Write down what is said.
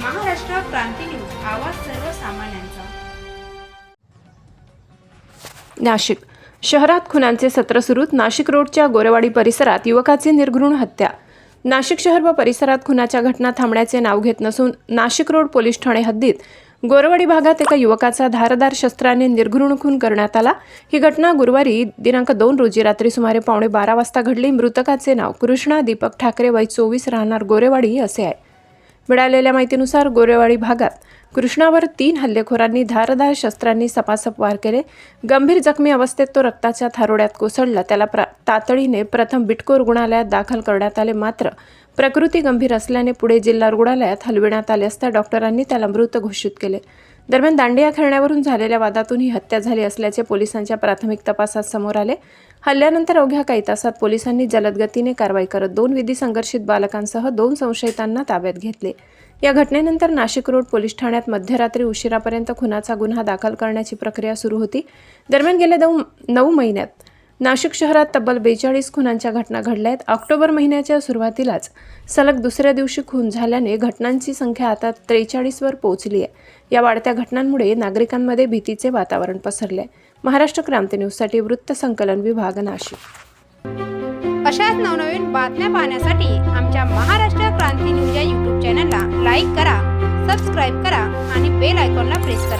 क्रांती news आवाज सर्वसामान्यांचा. नाशिक. शहरात खुनांचे सत्र सुरूत नाशिक रोडच्या गोरेवाडी परिसरात युवकाची निर्घृण हत्या. नाशिक शहर व परिसरात खुनाच्या घटना थांबण्याचे नाव घेत नसून नाशिक रोड पोलीस ठाणे हद्दीत गोरवाडी भागात एका युवकाचा धारदार शस्त्राने निर्घृण खून करण्यात आला. ही घटना गुरुवारी दिनांक दोन रोजी रात्री सुमारे पावणे बारा वाजता घडली. मृतकाचे नाव कृष्णा दीपक ठाकरे वय चोवीस राहणार गोरेवाडी असे आहे. मिळालेल्या माहितीनुसार गोरेवाडी भागात कृष्णावर तीन हल्लेखोरांनी धारदार शस्त्रांनी सपासप वार केले. गंभीर जखमी अवस्थेत तो रक्ताच्या थारोड्यात कोसळला. त्याला प्रा तातडीने प्रथम बिटको रुग्णालयात दाखल करण्यात आले. मात्र प्रकृती गंभीर असल्याने पुढे जिल्हा रुग्णालयात हलविण्यात आले असता डॉक्टरांनी त्याला मृत घोषित केले. दरम्यान दांडिया खेळण्यावरून झालेल्या वादातून ही हत्या झाली असल्याचे पोलिसांच्या प्राथमिक तपासात समोर आले. हल्ल्यानंतर अवघ्या काही तासात पोलिसांनी जलदगतीने कारवाई करत दोन विधी संघर्षित बालकांसह दोन संशयितांना ताब्यात घेतले. या घटनेनंतर नाशिक रोड पोलीस ठाण्यात मध्यरात्री उशिरापर्यंत खुनाचा गुन्हा दाखल करण्याची प्रक्रिया सुरू होती. दरम्यान गेल्या दोन नऊ महिन्यात नाशिक शहरात तब्बल बेचाळीस खुनांच्या घटना घडल्या आहेत ऑक्टोबर महिन्याच्या सुरुवातीलाच सलग दुसऱ्या दिवशी खून झाल्याने घटनांची संख्या आता त्रेचाळीसवर पोहोचली आहे या वाढत्या घटनांमुळे नागरिकांमध्ये भीतीचे वातावरण पसरले आहे महाराष्ट्र क्रांती न्यूजसाठी वृत्त संकलन विभाग नाशिक. अशाच नवनवीन बातम्या पाहण्यासाठी आमच्या महाराष्ट्र क्रांती न्यूज या यूट्यूब चॅनलला लाईक करा सबस्क्राईब करा आणि बेल आयकॉनला प्रेस करा.